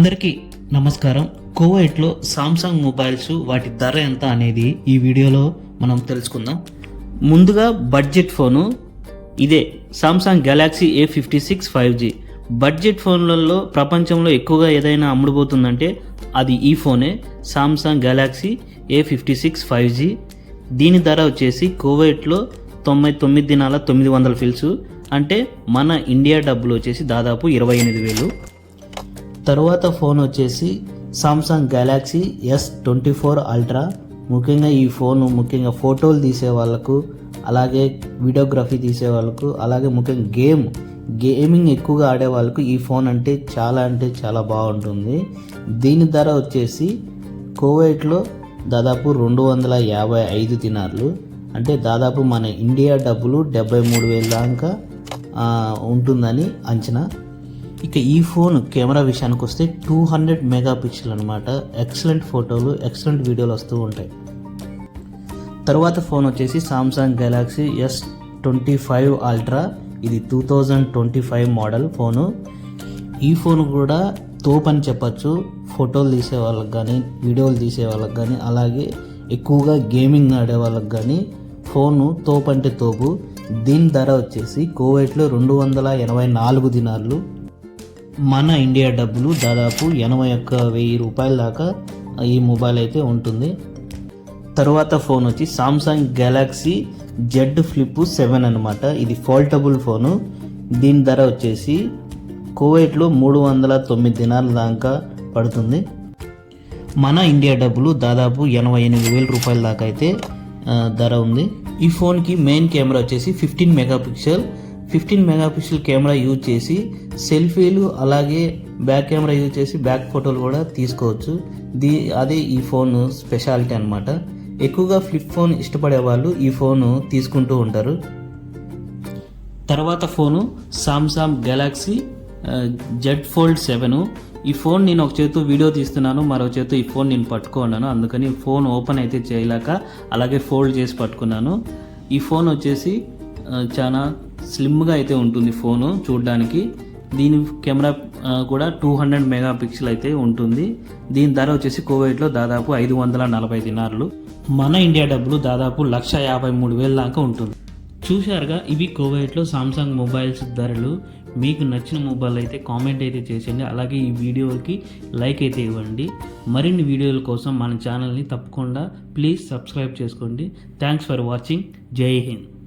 అందరికీ నమస్కారం. కోవైట్లో Samsung mobiles వాటి ధర ఎంత అనేది ఈ వీడియోలో మనం తెలుసుకుందాం. ముందుగా బడ్జెట్ ఫోను. ఇదే Samsung Galaxy A fifty six five G. Budget ఫోన్లలో ప్రపంచంలో ఎక్కువగా ఏదైనా అమ్ముడుపోతుందంటే అది ఈ ఫోనే. Samsung Galaxy A fifty six five G. దీని ధర వచ్చేసి కోవైట్లో తొంభై తొమ్మిది దినాల తొమ్మిది వందల ఫిల్స్. అంటే మన ఇండియా డబ్బులు వచ్చేసి దాదాపు ఇరవై ఎనిమిది వేలు. తరువాత ఫోన్ వచ్చేసి Samsung Galaxy S twenty four Ultra ముఖ్యంగా ఈ ఫోను ముఖ్యంగా ఫోటోలు తీసే వాళ్ళకు అలాగే వీడియోగ్రఫీ తీసే వాళ్ళకు అలాగే ముఖ్యంగా గేమ్ గేమింగ్ ఎక్కువగా ఆడే వాళ్ళకు ఈ ఫోన్ అంటే చాలా అంటే చాలా బాగుంటుంది. దీని ధర వచ్చేసి కోవైట్లో దాదాపు రెండు వందల యాభై ఐదు తినార్లు అంటే దాదాపు మన ఇండియా డబ్బులు డెబ్బై మూడు వేల దాకా ఉంటుందని అంచనా. ఇక ఈ ఫోన్ కెమెరా విషయానికి వస్తే టూ హండ్రెడ్ మెగా పిక్సెల్ అనమాట ఎక్సలెంట్ ఫోటోలు ఎక్సలెంట్ వీడియోలు వస్తూ ఉంటాయి. తర్వాత ఫోన్ వచ్చేసి Samsung Galaxy S twenty five Ultra ఇది two thousand twenty five model phone. ఈ ఫోన్ కూడా తోపు అని చెప్పచ్చు. ఫోటోలు తీసే వాళ్ళకి కానీ వీడియోలు తీసే వాళ్ళకి కానీ అలాగే ఎక్కువగా గేమింగ్ ఆడే వాళ్ళకి కానీ ఫోను తోపు అంటే తోపు. దీని ధర వచ్చేసి కోవైట్లో రెండు వందల ఎనభై నాలుగు దినార్లు. మన ఇండియా డబ్బులు దాదాపు ఎనభై ఒక్క వెయ్యి రూపాయల దాకా ఈ మొబైల్ అయితే ఉంటుంది. తర్వాత ఫోన్ వచ్చి Samsung Galaxy Z flip seven అనమాట ఇది ఫోల్టబుల్ ఫోను దీని ధర వచ్చేసి కువైట్లో మూడు వందల తొమ్మిది దినాల దాకా పడుతుంది. మన ఇండియా డబ్బులు దాదాపు ఎనభై ఎనిమిది వేల రూపాయల దాకా అయితే ధర ఉంది. ఈ ఫోన్కి మెయిన్ కెమెరా వచ్చేసి fifteen megapixel fifteen megapixel camera use చేసి సెల్ఫీలు అలాగే బ్యాక్ కెమెరా యూజ్ చేసి బ్యాక్ ఫోటోలు కూడా తీసుకోవచ్చు. దీ అదే ఈ ఫోన్ స్పెషాలిటీ అనమాట ఎక్కువగా ఫ్లిప్ ఫోన్ ఇష్టపడే వాళ్ళు ఈ ఫోన్ తీసుకుంటూ ఉంటారు. తర్వాత phone Samsung Galaxy Z fold seven ఈ ఫోన్ నేను ఒక చేతితో వీడియో తీస్తున్నాను మరో చేతితో ఈ ఫోన్ నేను పట్టుకున్నాను అందుకని ఫోన్ ఓపెన్ అయితే చేయలేక అలాగే ఫోల్డ్ చేసి పట్టుకున్నాను. ఈ ఫోన్ వచ్చేసి చాలా స్లిమ్గా అయితే ఉంటుంది ఫోను చూడడానికి. దీని కెమెరా కూడా టూ హండ్రెడ్ మెగా పిక్సెల్ అయితే ఉంటుంది. దీని ధర వచ్చేసి కోవైట్లో దాదాపు ఐదు వందల నలభై దినారులు. మన ఇండియా డబ్బులు దాదాపు లక్ష యాభై మూడు వేల దాకా ఉంటుంది. చూశారుగా ఇవి కోవైట్లో సామ్సంగ్ మొబైల్స్ ధరలు. మీకు నచ్చిన మొబైల్ అయితే కామెంట్ అయితే చేసేయండి. అలాగే ఈ వీడియోకి లైక్ అయితే ఇవ్వండి. మరిన్ని వీడియోల కోసం మన ఛానల్ని తప్పకుండా ప్లీజ్ సబ్స్క్రైబ్ చేసుకోండి. Thanks for watching. జై హింద్.